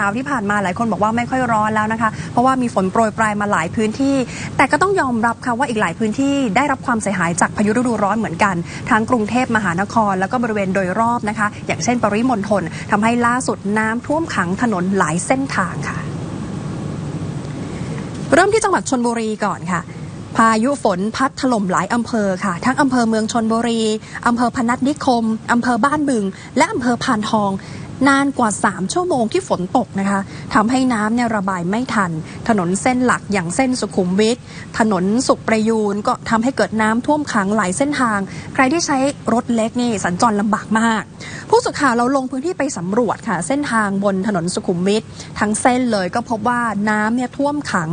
ช้าที่ผ่านมาหลายคนบอกว่าไม่ค่อยร้อนแล้วนะคะ เพราะว่ามีฝนโปรยปลายมาหลายพื้นที่ แต่ก็ต้องยอมรับค่ะว่าอีกหลายพื้นที่ได้รับความเสียหายจากพายุฤดูร้อนเหมือนกัน ทั้งกรุงเทพมหานคร แล้วก็บริเวณโดยรอบนะคะ อย่างเช่นปริมณฑลทำให้ล่าสุดน้ำท่วมขังถนนหลายเส้นทางค่ะ เริ่มที่จังหวัดชนบุรีก่อนค่ะพายุฝนพัดถล่มหลายอำเภอค่ะ ทั้งอำเภอเมืองชนบุรีอำเภอพนัสนิคมอำเภอบ้านบึง และอำเภอพานทอง นานกว่า 3 ชั่วโมงที่ฝนตกนะคะทำให้น้ำเนี่ยระบายไม่ทัน ถนนเส้นหลักอย่างเส้นสุขุมวิทถนนสุขประยูนก็ทำให้เกิดน้ำท่วมขังหลายเส้นทาง ใครที่ใช้รถเล็กนี่สัญจรลำบากมาก ผู้สื่อข่าวเราลงพื้นที่ไปสำรวจค่ะ เส้นทางบนถนนสุขุมวิททั้งเส้นเลยก็พบว่าน้ำเนี่ยท่วมขัง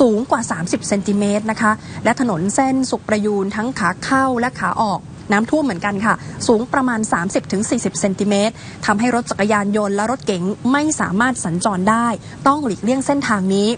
สูงกว่า 30 เซนติเมตรนะคะ และถนนเส้นสุขประยูนทั้งขาเข้าและขาออก น้ำท่วมเหมือนกันค่ะ สูงประมาณ 30-40 เซนติเมตรทำให้รถจักรยานยนต์และรถเก๋งไม่สามารถสัญจรได้ ต้องหลีกเลี่ยงเส้นทางนี้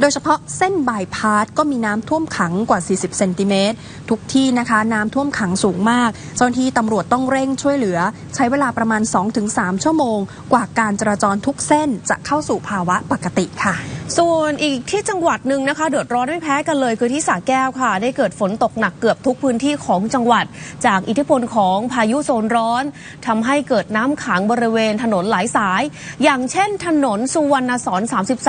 โดยเฉพาะเส้นบายพาสก็มีน้ำท่วมขังกว่า 40 เซนติเมตรทุกที่นะคะน้ำท่วมขังสูงมาก เจ้าหน้าที่ตำรวจต้องเร่งช่วยเหลือ ใช้เวลาประมาณ 2-3 ชั่วโมง กว่าการจราจรทุกเส้นจะเข้าสู่ภาวะปกติค่ะ ส่วนอีกที่จังหวัดหนึ่งนะคะ เดือดร้อนไม่แพ้กันเลยคือที่สระแก้วค่ะ ได้เกิดฝนตกหนักเกือบทุกพื้นที่ของจังหวัด จากอิทธิพลของพายุโซนร้อนทำให้เกิดน้ำขังบริเวณถนนหลายสาย อย่างเช่นถนนสุวรรณสอน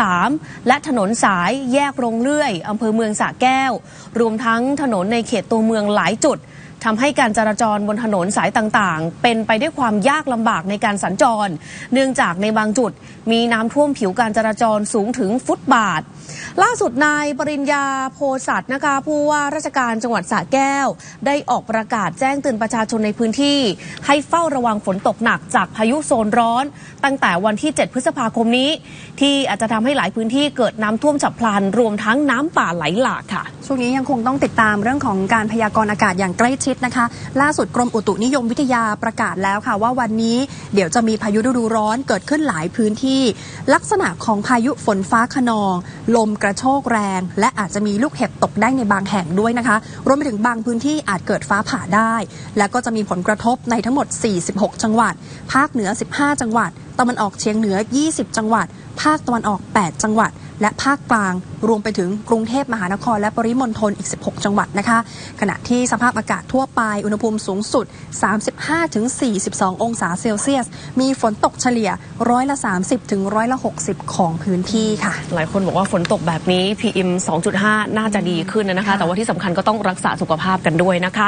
33 และถนนสายแยกโรงเลื่อยอำเภอเมืองสระแก้ว รวมทั้งถนนในเขตตัวเมืองหลายจุด ทำให้การจราจรบนถนนสายต่างๆ เป็นไปด้วยความยากลำบากในการสัญจร เนื่องจากในบางจุดมีน้ำท่วมผิวการจราจรสูงถึงฟุตบาท ล่าสุดนายปริญญาโพสัตนะคะผู้ว่าราชการจังหวัดสระแก้ว ได้ออกประกาศแจ้งเตือนประชาชนในพื้นที่ ให้เฝ้าระวังฝนตกหนักจากพายุโซนร้อน ตั้งแต่วันที่ 7 พฤษภาคมนี้ ที่อาจจะทำให้หลายพื้นที่เกิดน้ำท่วมฉับพลัน รวมทั้งน้ำป่าไหลหลากค่ะ ช่วงนี้ยังคงต้องติดตามเรื่องของการพยากรณ์อากาศอย่างใกล้ชิดนะคะ ล่าสุดกรมอุตุนิยมวิทยาประกาศแล้วค่ะ ว่าวันนี้เดี๋ยวจะมีพายุฤดูร้อนเกิดขึ้นหลายพื้นที่ ลักษณะของพายุฝนฟ้าขนองลมกระโชกแรง และอาจจะมีลูกเห็บตกได้ในบางแห่งด้วยนะคะ รวมไปถึงบางพื้นที่อาจเกิดฟ้าผ่าได้ และก็จะมีผลกระทบในทั้งหมด 46 จังหวัด ภาคเหนือ 15 จังหวัด ตะวันออกเฉียงเหนือ 20 จังหวัด ภาคตะวันออก 8 จังหวัดและภาคกลาง รวมไปถึงกรุงเทพมหานครและปริมณฑลอีก 16 จังหวัดนะคะ ขณะที่สภาพอากาศทั่วไป อุณหภูมิสูงสุด 35-42 องศาเซลเซียส มีฝนตกเฉลี่ยร้อยละ 30ถึงร้อยละ 60 ของพื้นที่ค่ะ หลายคนบอกว่าฝนตกแบบนี้ PM 2.5 น่าจะดีขึ้นนะคะ แต่ว่าที่สำคัญก็ต้องรักษาสุขภาพกันด้วยนะคะ